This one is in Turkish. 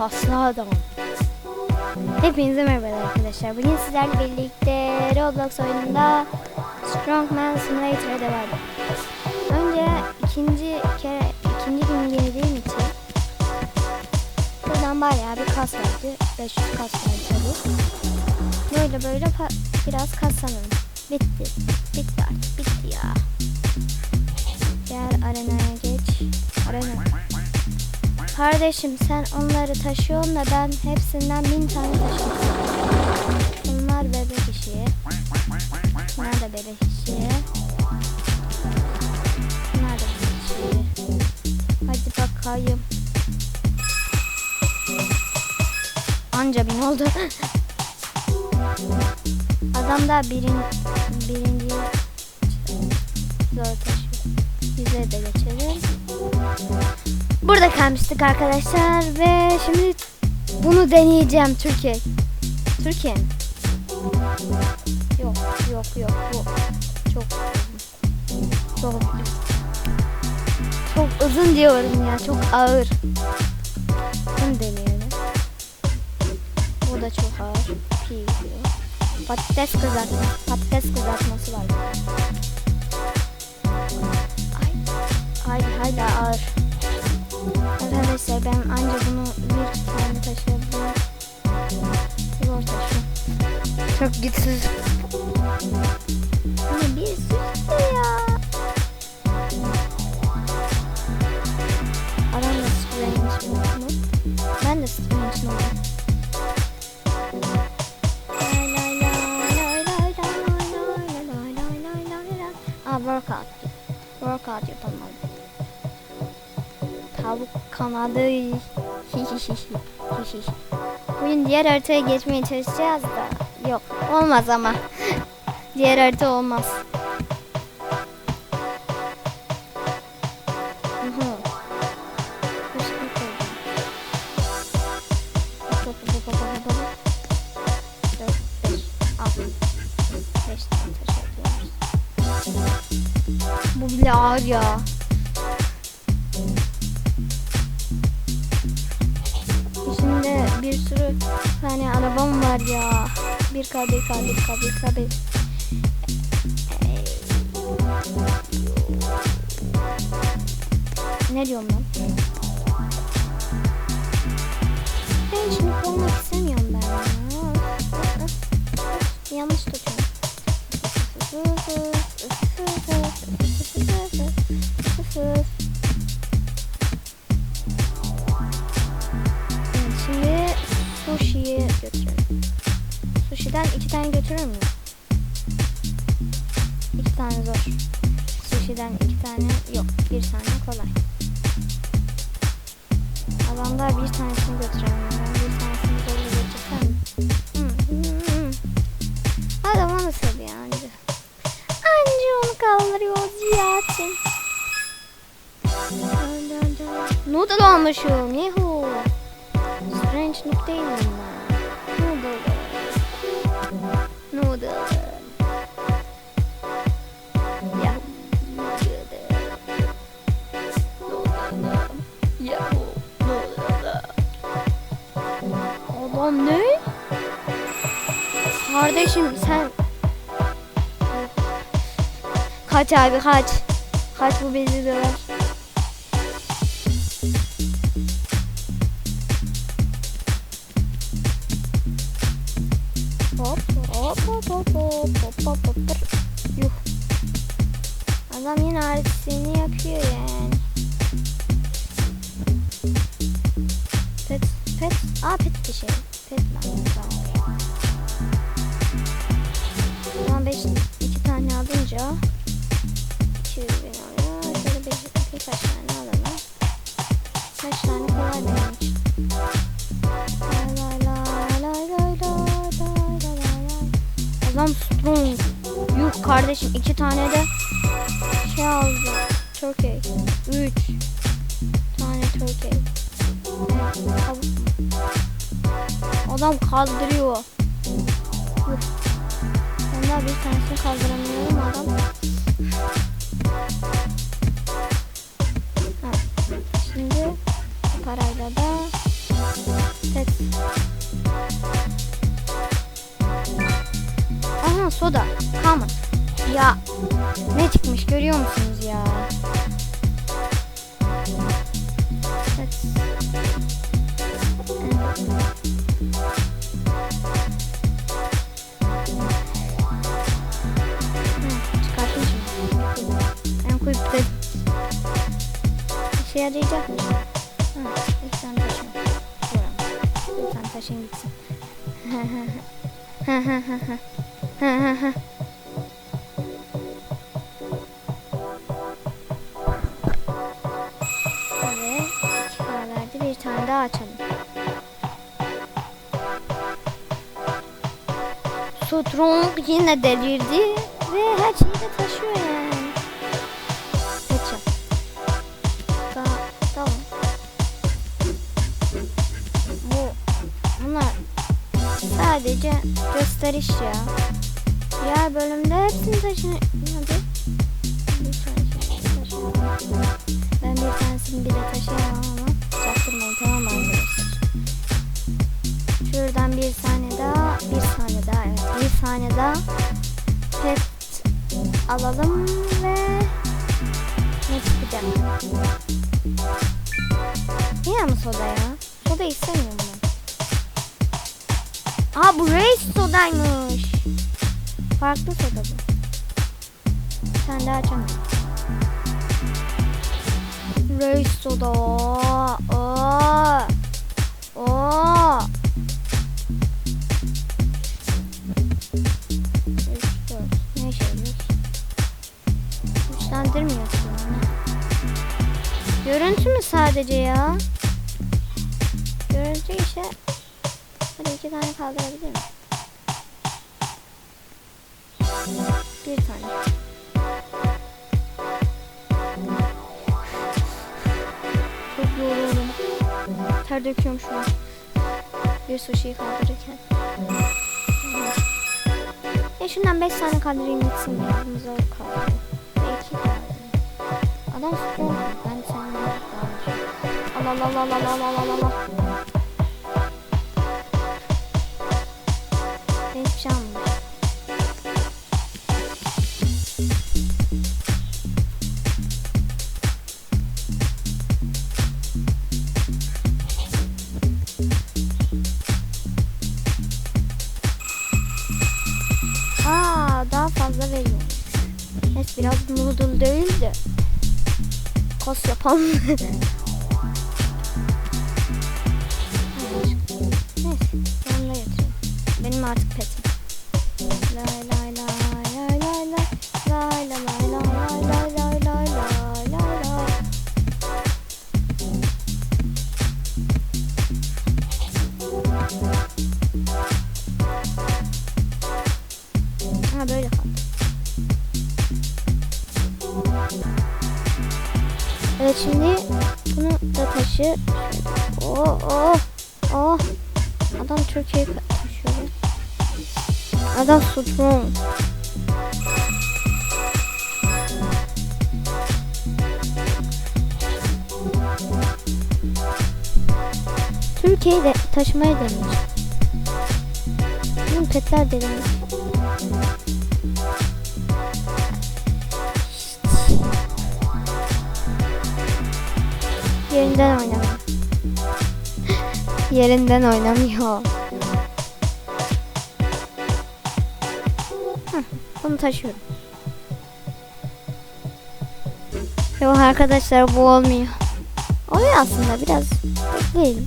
kaslı adam. Hepinize merhaba arkadaşlar. Bugün sizlerle birlikte Roblox oyununda Strongman Simulator'a devam Önce ikinci kere ikinci gün girdiğim için buradan bayağı bir kas verdi. 500 kas verdi tabii. Böyle böyle biraz kas sanırım. Bitti. Bitti artık. Bitti ya. Diğer arenaya geç. Arena. Kardeşim sen onları taşıyorsun da ben hepsinden bin tane taşıyorum. Bunlar bebek işi. Bunlar da bebek işi. Bunlar da bebek işi. Hadi bakayım. Anca bin oldu. Adam da birin, birinci zor taşıyor. Yüze de geçelim. Burada kalmıştık arkadaşlar ve şimdi bunu deneyeceğim Türkiye. Türkiye? Yok yok yok bu çok. Çok çok uzun diyorum ya çok ağır. Bunu deneyelim. Bu da çok ağır. Pi diyor. Patates kızartma. Patates kızartması var. Ay, ay hala ağır. Arkadaşlar ben anca bunu bir tane taşıyabilirim. Zor taşıyorum. Çok güçsüz. Ama bir sürü ya. Adam da strange mı? Ben de strange mı? Lay lay lay Tavuk kanadı. Bugün diğer haritaya geçmeye çalışacağız da. Yok olmaz ama. diğer harita olmaz. Hı hı. Başka bir bir sürü tane arabam var ya. Bir k bir k bir k bir. Ne diyorum ben? Ben şimdi olmak istemiyorum ben. ya. Yanlış tutuyorum. Götürür müyüm? İki tane zor. Sushi'den iki tane yok. Bir tane kolay. Adamlar bir tanesini götüremiyor. Ben bir tanesini zorla götürsem. Hı. Adam onu seviyor anca. Anca onu kaldırıyor Cihat'ım. Noodle almışım. Yuhu. Strange noob değil miyim ben? Noodle. Noodle. Ya. Noodle. Yahoo. Noodle. Adam ne? Kardeşim sen... Kaç abi kaç. Kaç bu bizi döver. Hop hop hop hop hop hop hop hop Yuh. Adam yine harcısını yapıyor yani. Pet pet. Aa pet bir şey. Pet lan. Tamam. Kardeşim iki tane de şey aldı. Turkey. Üç tane Turkey. Adam kaldırıyor. Ben daha bir tanesini kaldıramıyorum adam. Görüyor musunuz ya? İşe yarayacak mı? Hı, ilk tane taşım. Doğru. Bir taşın gitsin. Tane daha açalım. Strong yine delirdi ve her şeyi de taşıyor yani. Kaçın. Daha, tamam. Bu, bunlar sadece gösteriş ya. Diğer bölümde hepsini taşın. Ben bir tanesini bile taşıyamam ama çaktırmayın tamam mı arkadaşlar? Şuradan bir tane daha, bir tane daha evet. Bir tane daha pet alalım ve ne çıkacak? Yine mi soda ya? Soda istemiyorum ben. Aa bu Race sodaymış. Farklı soda bu. Tane daha açalım. Race soda. Ne işe yarıyor? Güçlendirmiyor yani. Görüntü mü sadece ya? Görüntü işe... Hadi iki tane kaldırabilir miyim? Bir tane. Yoruldum. Ter döküyorum şu an. Bir sushi'yi kaldırırken. Ya şundan 5 tane kaldırayım gitsin ya. Zor. Ve 2 kaldırayım. Adam strong. Ben daha Allah Allah Allah Allah Allah Allah Allah. Fazla veriyor. Neyse biraz noodle değil de kos yapalım. Neyse yanına götüreyim. Benim artık petim. Lay lay Evet şimdi bunu da taşı. Oh oh oh. Adam Türkiye'yi taşıyor. Adam strong. Türkiye'yi de taşımayı denemiş. Bunun petler denemiş. Yerinden oynamıyor. Yerinden oynamıyor. Bunu taşıyorum. Yok arkadaşlar bu olmuyor. Oluyor aslında biraz bekleyelim.